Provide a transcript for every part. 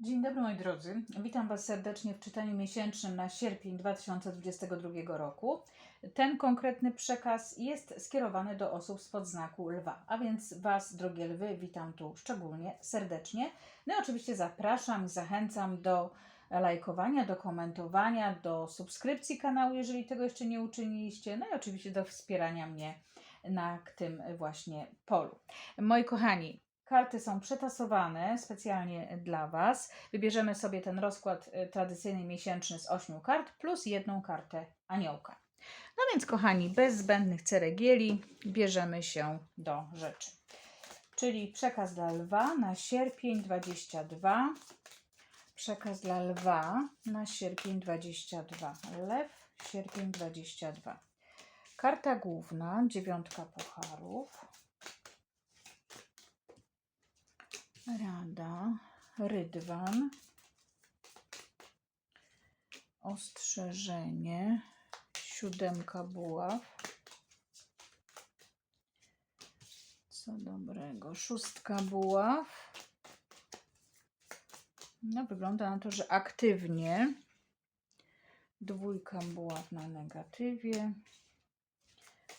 Dzień dobry moi drodzy. Witam Was serdecznie w czytaniu miesięcznym na sierpień 2022 roku. Ten konkretny przekaz jest skierowany do osób spod znaku lwa, a więc Was, drogie lwy, witam tu szczególnie serdecznie. No i oczywiście zapraszam i zachęcam do lajkowania, do komentowania, do subskrypcji kanału, jeżeli tego jeszcze nie uczyniliście, no i oczywiście do wspierania mnie na tym właśnie polu. Moi kochani, Karty są przetasowane specjalnie dla Was. Wybierzemy sobie ten rozkład y, tradycyjny miesięczny z 8 kart plus jedną kartę aniołka. No więc, kochani, bez zbędnych ceregieli bierzemy się do rzeczy. Czyli przekaz dla lwa na sierpień 22. Przekaz dla lwa na sierpień 22. Lew, sierpień 22. Karta główna, dziewiątka pucharów. Rada, rydwan, ostrzeżenie, siódemka buław. Co dobrego, szóstka buław. No, wygląda na to, że aktywnie. Dwójka buław na negatywie.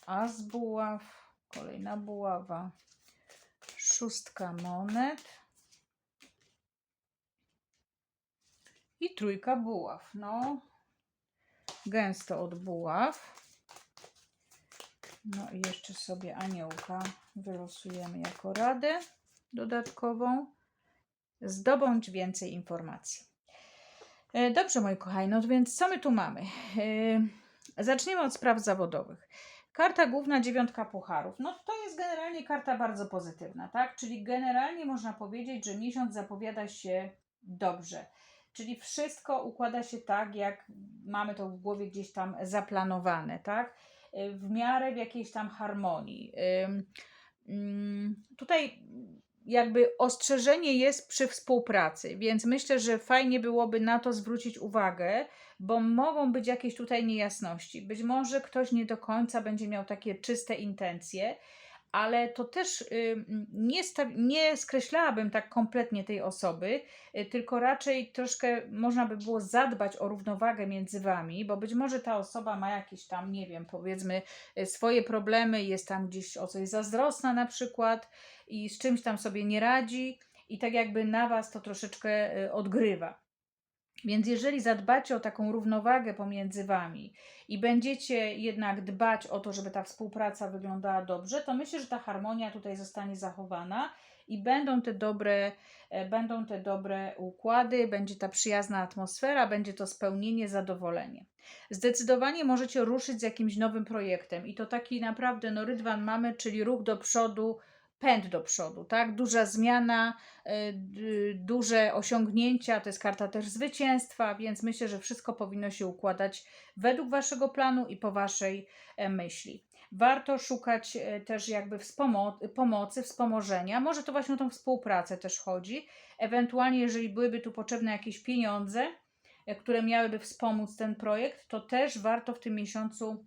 As buław, kolejna buława. Szóstka monet. I trójka buław. No, gęsto od buław. No i jeszcze sobie aniołka wylosujemy jako radę dodatkową. Zdobądź więcej informacji. E, Dobrze, moi kochani, no więc co my tu mamy? E, Zaczniemy od spraw zawodowych. Karta główna, dziewiątka pucharów. No to jest generalnie karta bardzo pozytywna, tak? Czyli generalnie można powiedzieć, że miesiąc zapowiada się dobrze. Czyli wszystko układa się tak, jak mamy to w głowie gdzieś tam zaplanowane, tak? Y, W miarę w jakiejś tam harmonii. Ym, Tutaj jakby ostrzeżenie jest przy współpracy, więc myślę, że fajnie byłoby na to zwrócić uwagę, bo mogą być jakieś tutaj niejasności. Być może ktoś nie do końca będzie miał takie czyste intencje, ale to też y, nie, nie skreślałabym tak kompletnie tej osoby, y, tylko raczej troszkę można by było zadbać o równowagę między wami, bo być może ta osoba ma jakieś tam, nie wiem, powiedzmy y, swoje problemy, jest tam gdzieś o coś zazdrosna na przykład i z czymś tam sobie nie radzi i tak jakby na was to troszeczkę odgrywa. Więc jeżeli zadbacie o taką równowagę pomiędzy wami i będziecie jednak dbać o to, żeby ta współpraca wyglądała dobrze, to myślę, że ta harmonia tutaj zostanie zachowana i będą te dobre, e, będą te dobre układy, będzie ta przyjazna atmosfera, będzie to spełnienie, zadowolenie. Zdecydowanie możecie ruszyć z jakimś nowym projektem i to taki naprawdę, no rydwan mamy, czyli ruch do przodu, pęd do przodu, tak? Duża zmiana, d- duże osiągnięcia, to jest karta też zwycięstwa, więc myślę, że wszystko powinno się układać według waszego planu i po waszej e, myśli. Warto szukać e, też jakby wspomo- pomocy, wspomożenia. Może to właśnie o tą współpracę też chodzi. Ewentualnie, jeżeli byłyby tu potrzebne jakieś pieniądze, e, które miałyby wspomóc ten projekt, to też warto w tym miesiącu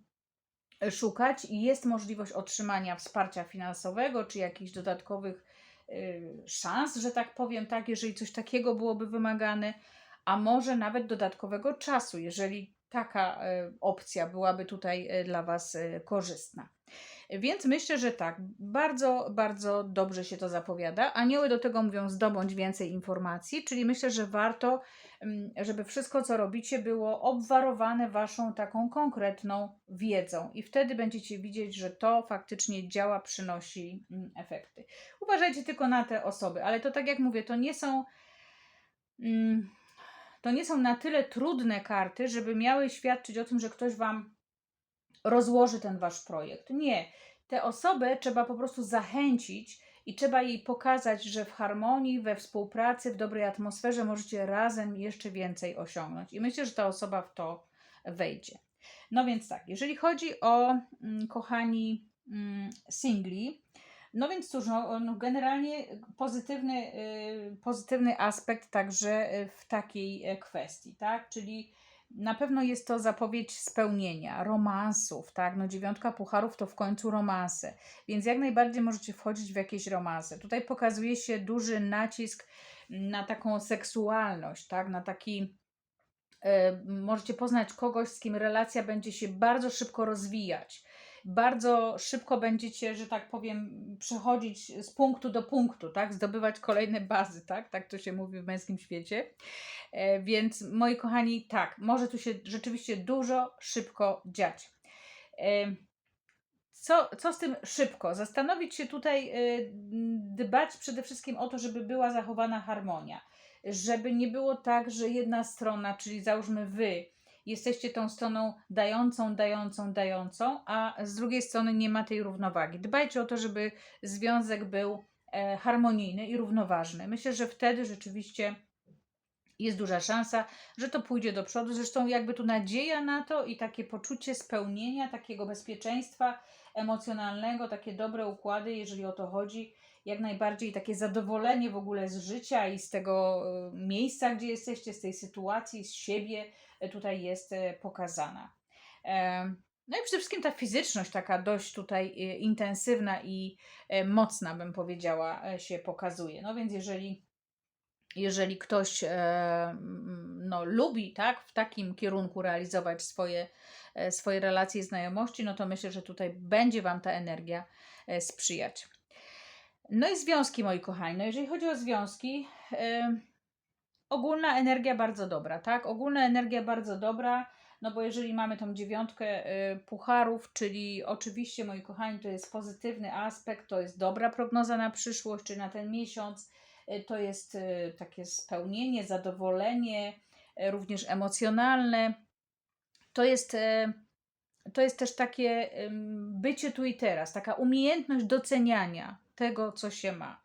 szukać i jest możliwość otrzymania wsparcia finansowego czy jakichś dodatkowych y, szans, że tak powiem, tak, jeżeli coś takiego byłoby wymagane, a może nawet dodatkowego czasu, jeżeli taka y, opcja byłaby tutaj y, dla Was korzystna. Więc myślę, że tak, bardzo, bardzo dobrze się to zapowiada. Anioły do tego mówią zdobądź więcej informacji, czyli myślę, że warto, mm, żeby wszystko, co robicie, było obwarowane Waszą taką konkretną wiedzą i wtedy będziecie widzieć, że to faktycznie działa, przynosi mm, efekty. Uważajcie tylko na te osoby, ale to tak jak mówię, to nie są. mm, To nie są na tyle trudne karty, żeby miały świadczyć o tym, że ktoś Wam rozłoży ten wasz projekt. Nie. Te osoby trzeba po prostu zachęcić i trzeba jej pokazać, że w harmonii, we współpracy, w dobrej atmosferze możecie razem jeszcze więcej osiągnąć. I myślę, że ta osoba w to wejdzie. No więc tak, jeżeli chodzi o, mm, kochani, mm, singli, no więc cóż, no, no generalnie pozytywny, y, pozytywny aspekt także w takiej e, kwestii, tak? Czyli na pewno jest to zapowiedź spełnienia, romansów, tak? No dziewiątka pucharów to w końcu romanse, więc jak najbardziej możecie wchodzić w jakieś romanse. Tutaj pokazuje się duży nacisk na taką seksualność, tak? Na taki e, możecie poznać kogoś, z kim relacja będzie się bardzo szybko rozwijać. Bardzo szybko będziecie, że tak powiem, przechodzić z punktu do punktu, tak? Zdobywać kolejne bazy, tak? Tak to się mówi w męskim świecie. E, Więc moi kochani, tak, może tu się rzeczywiście dużo szybko dziać. E, Co, co z tym szybko? Zastanowić się tutaj, e, dbać przede wszystkim o to, żeby była zachowana harmonia. Żeby nie było tak, że jedna strona, czyli załóżmy wy, jesteście tą stroną dającą, dającą, dającą, a z drugiej strony nie ma tej równowagi. Dbajcie o to, żeby związek był e, harmonijny i równoważny. Myślę, że wtedy rzeczywiście jest duża szansa, że to pójdzie do przodu. Zresztą jakby tu nadzieja na to i takie poczucie spełnienia, takiego bezpieczeństwa emocjonalnego, takie dobre układy, jeżeli o to chodzi, jak najbardziej takie zadowolenie w ogóle z życia i z tego e, miejsca, gdzie jesteście, z tej sytuacji, z siebie tutaj jest e, pokazana. Em, No i przede wszystkim ta fizyczność taka dość tutaj e, intensywna i e, mocna, bym powiedziała, e, się pokazuje. No więc jeżeli jeżeli ktoś e, no, lubi tak, w takim kierunku realizować swoje, e, swoje relacje i znajomości, no to myślę, że tutaj będzie Wam ta energia e, sprzyjać. No i związki, moi kochani. No jeżeli chodzi o związki, e, ogólna energia bardzo dobra, tak? Ogólna energia bardzo dobra, no bo jeżeli mamy tą dziewiątkę e, pucharów, czyli oczywiście, moi kochani, to jest pozytywny aspekt, to jest dobra prognoza na przyszłość, czy na ten miesiąc, e, to jest e, takie spełnienie, zadowolenie, również emocjonalne. To jest, to jest też takie bycie tu i teraz, taka umiejętność doceniania tego, co się ma.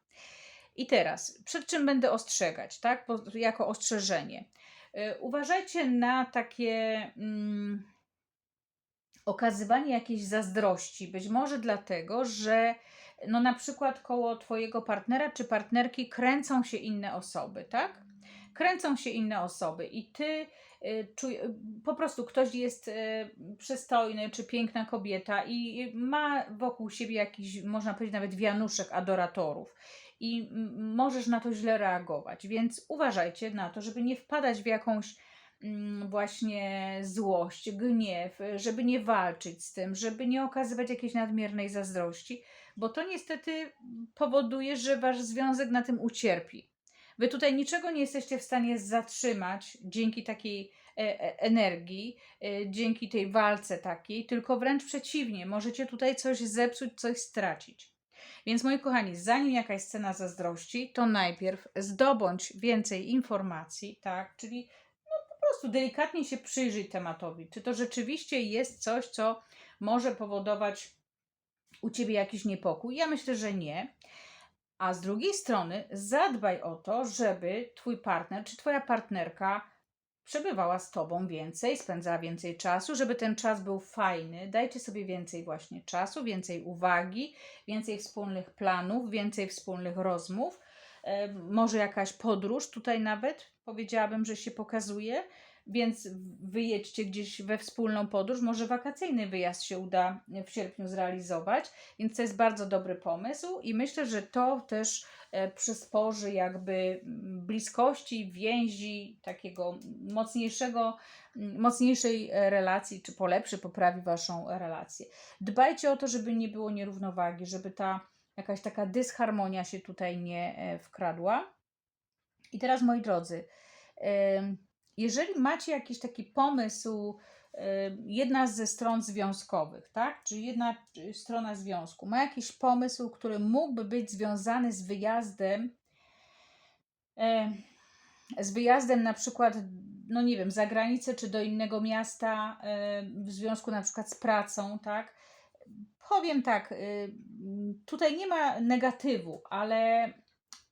I teraz, przed czym będę ostrzegać, tak? Bo, jako ostrzeżenie. E, Uważajcie na takie mm, okazywanie jakiejś zazdrości. Być może dlatego, że no na przykład koło Twojego partnera czy partnerki kręcą się inne osoby, tak? Kręcą się inne osoby i Ty y, czuj, y, po prostu ktoś jest y, przystojny czy piękna kobieta i ma wokół siebie jakiś, można powiedzieć, nawet wianuszek adoratorów i możesz na to źle reagować. Więc uważajcie na to, żeby nie wpadać w jakąś mm, właśnie złość, gniew, żeby nie walczyć z tym, żeby nie okazywać jakiejś nadmiernej zazdrości, bo to niestety powoduje, że wasz związek na tym ucierpi. Wy tutaj niczego nie jesteście w stanie zatrzymać dzięki takiej e, e, energii, e, dzięki tej walce takiej, tylko wręcz przeciwnie, możecie tutaj coś zepsuć, coś stracić. Więc moi kochani, zanim jakaś scena zazdrości, to najpierw zdobądź więcej informacji, tak? Czyli no, po prostu delikatnie się przyjrzyj tematowi. Czy to rzeczywiście jest coś, co może powodować u ciebie jakiś niepokój? Ja myślę, że nie. A z drugiej strony zadbaj o to, żeby twój partner czy twoja partnerka przebywała z tobą więcej, spędzała więcej czasu, żeby ten czas był fajny. Dajcie sobie więcej właśnie czasu, więcej uwagi, więcej wspólnych planów, więcej wspólnych rozmów. E, może jakaś podróż tutaj nawet powiedziałabym, że się pokazuje, więc wyjedźcie gdzieś we wspólną podróż. Może wakacyjny wyjazd się uda w sierpniu zrealizować, więc to jest bardzo dobry pomysł i myślę, że to też e, przysporzy jakby mm, bliskości, więzi, takiego mocniejszego, mm, mocniejszej e, relacji, czy polepszy, poprawi Waszą relację. Dbajcie o to, żeby nie było nierównowagi, żeby ta jakaś taka dysharmonia się tutaj nie e, wkradła. I teraz, moi drodzy, em, jeżeli macie jakiś taki pomysł, em, jedna ze stron związkowych, tak? Czy jedna y, strona związku ma jakiś pomysł, który mógłby być związany z wyjazdem, em, z wyjazdem na przykład, no nie wiem, za granicę czy do innego miasta, w związku na przykład z pracą, tak? Powiem tak, y, tutaj nie ma negatywu, ale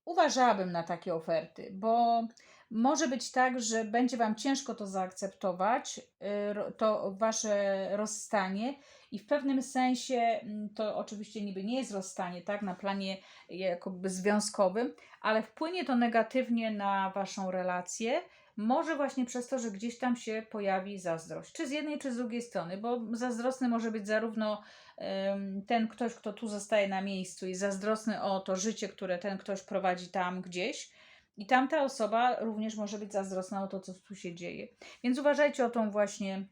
uważałabym na takie oferty, bo Może być tak, że będzie Wam ciężko to zaakceptować, y, to Wasze rozstanie, i w pewnym sensie mm, to oczywiście niby nie jest rozstanie, tak, na planie jakoby związkowym, ale wpłynie to negatywnie na Waszą relację. Może właśnie przez to, że gdzieś tam się pojawi zazdrość, czy z jednej, czy z drugiej strony, bo zazdrosny może być zarówno ten ktoś, kto tu zostaje na miejscu i zazdrosny o to życie, które ten ktoś prowadzi tam gdzieś, i tamta osoba również może być zazdrosna o to, co tu się dzieje. Więc uważajcie o tą właśnie,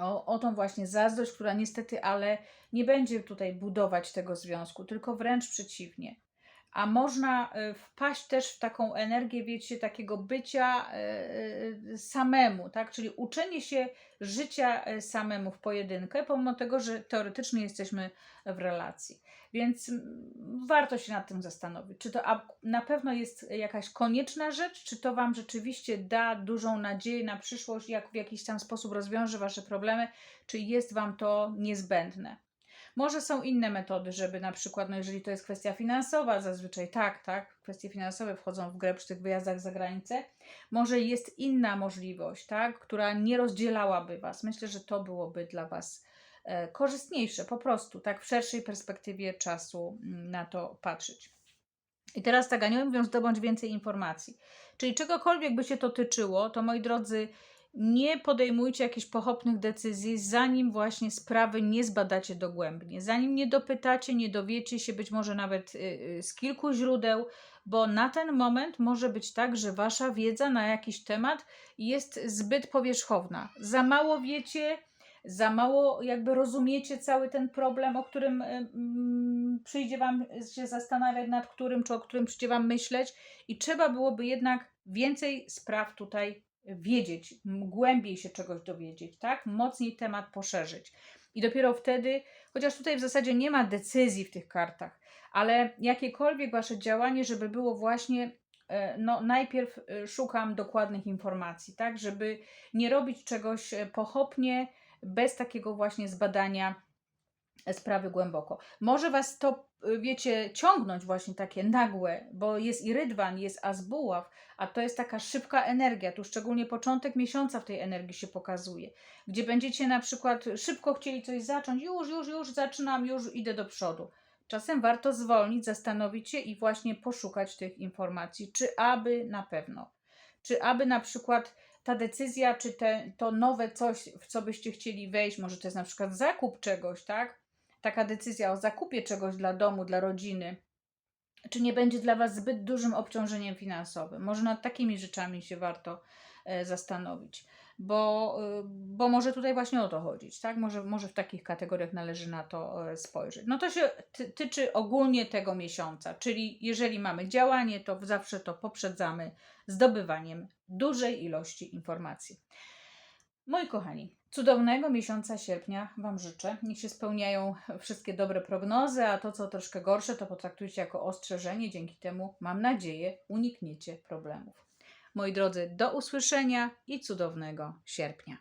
o, o tą właśnie zazdrość, która niestety, ale nie będzie tutaj budować tego związku, tylko wręcz przeciwnie. A można y, wpaść też w taką energię, wiecie, takiego bycia y, y, samemu, tak? Czyli uczenie się życia samemu w pojedynkę, pomimo tego, że teoretycznie jesteśmy w relacji. Więc warto się nad tym zastanowić, czy to na pewno jest jakaś konieczna rzecz, czy to Wam rzeczywiście da dużą nadzieję na przyszłość, jak w jakiś tam sposób rozwiąże Wasze problemy, czy jest Wam to niezbędne. Może są inne metody, żeby na przykład, no jeżeli to jest kwestia finansowa, zazwyczaj tak, tak, kwestie finansowe wchodzą w grę przy tych wyjazdach za granicę. Może jest inna możliwość, tak, która nie rozdzielałaby Was. Myślę, że to byłoby dla Was e, korzystniejsze, po prostu, tak, w szerszej perspektywie czasu mm, na to patrzeć. I teraz tak, anioły mówią, zdobądź więcej informacji. Czyli czegokolwiek by się to tyczyło, to moi drodzy, nie podejmujcie jakichś pochopnych decyzji, zanim właśnie sprawy nie zbadacie dogłębnie, zanim nie dopytacie, nie dowiecie się być może nawet y, y, z kilku źródeł, bo na ten moment może być tak, że wasza wiedza na jakiś temat jest zbyt powierzchowna. Za mało wiecie, za mało jakby rozumiecie cały ten problem, o którym y, mm, przyjdzie wam się zastanawiać, nad którym, czy o którym przyjdzie wam myśleć i trzeba byłoby jednak więcej spraw tutaj wiedzieć, głębiej się czegoś dowiedzieć, tak? Mocniej temat poszerzyć. I dopiero wtedy, chociaż tutaj w zasadzie nie ma decyzji w tych kartach, ale jakiekolwiek wasze działanie, żeby było właśnie, e, no najpierw e, szukam dokładnych informacji, tak? Żeby nie robić czegoś e, pochopnie, bez takiego właśnie zbadania sprawy głęboko. Może was to, y, wiecie, ciągnąć właśnie takie nagłe, bo jest i rydwan, jest azbuław, a to jest taka szybka energia. Tu szczególnie początek miesiąca w tej energii się pokazuje, gdzie będziecie na przykład szybko chcieli coś zacząć, już, już, już zaczynam, już idę do przodu. Czasem warto zwolnić, zastanowić się i właśnie poszukać tych informacji, czy aby na pewno, czy aby na przykład ta decyzja, czy te, to nowe coś, w co byście chcieli wejść, może to jest na przykład zakup czegoś, tak? Taka decyzja o zakupie czegoś dla domu, dla rodziny, czy nie będzie dla Was zbyt dużym obciążeniem finansowym? Może nad takimi rzeczami się warto e, zastanowić, bo, e, bo może tutaj właśnie o to chodzić, tak? Może, może w takich kategoriach należy na to e, spojrzeć. No to się ty, tyczy ogólnie tego miesiąca, czyli jeżeli mamy działanie, to zawsze to poprzedzamy zdobywaniem dużej ilości informacji. Moi kochani, cudownego miesiąca sierpnia Wam życzę. Niech się spełniają wszystkie dobre prognozy, a to, co troszkę gorsze, to potraktujcie jako ostrzeżenie. Dzięki temu, mam nadzieję, unikniecie problemów. Moi drodzy, do usłyszenia i cudownego sierpnia.